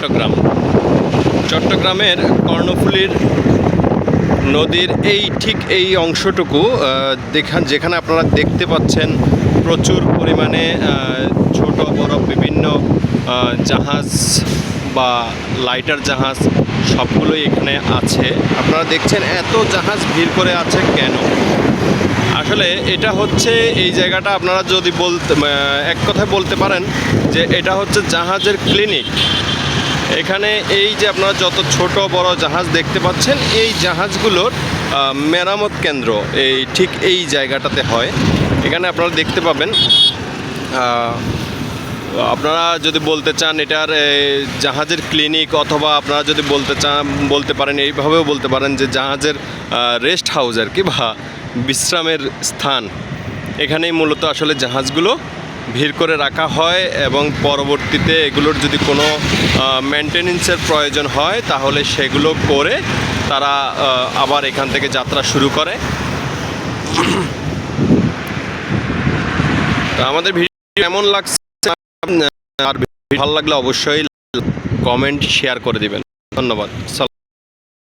চট্টগ্রাম। চট্টগ্রামের কর্ণফুলীর নদীর এই ঠিক এই অংশটুকু দেখান যেখানে আপনারা দেখতে পাচ্ছেন প্রচুর পরিমাণে ছোট, বড় বিভিন্ন জাহাজ বা লাইটার জাহাজ সবগুলোই এখানে আছে। আপনারা দেখছেন এত জাহাজ ভিড় করে আছে কেন? আসলে এটা হচ্ছে এই জায়গাটা আপনারা যদি বলতে এক কথায় বলতে পারেন যে এটা হচ্ছে জাহাজের ক্লিনিক। এখানে এই যে আপনারা যত ছোট বড় জাহাজ দেখতে পাচ্ছেন, এই জাহাজগুলোর মেরামত কেন্দ্র এই ঠিক এই জায়গাটাতে হয়। এখানে আপনারা দেখতে পাবেন আপনারা যদি বলতে চান এটার জাহাজের ক্লিনিক অথবা আপনারা যদি বলতে চান, বলতে পারেন, এইভাবেও বলতে পারেন যে জাহাজের রেস্ট হাউস আর কি বা বিশ্রামের স্থান। এখানেই মূলত আসলে জাহাজগুলো ভিড় করে রাখা হয় এবং পরবর্তীতে এগুলোর যদি কোনো মেনটেনেন্সের প্রয়োজন হয়, তাহলে সেগুলো করে তারা আবার এখান থেকে যাত্রা শুরু করে। আমাদের ভিডিও কেমন লাগছে? আর ভালো লাগলে অবশ্যই কমেন্ট শেয়ার করে দিবেন। ধন্যবাদ।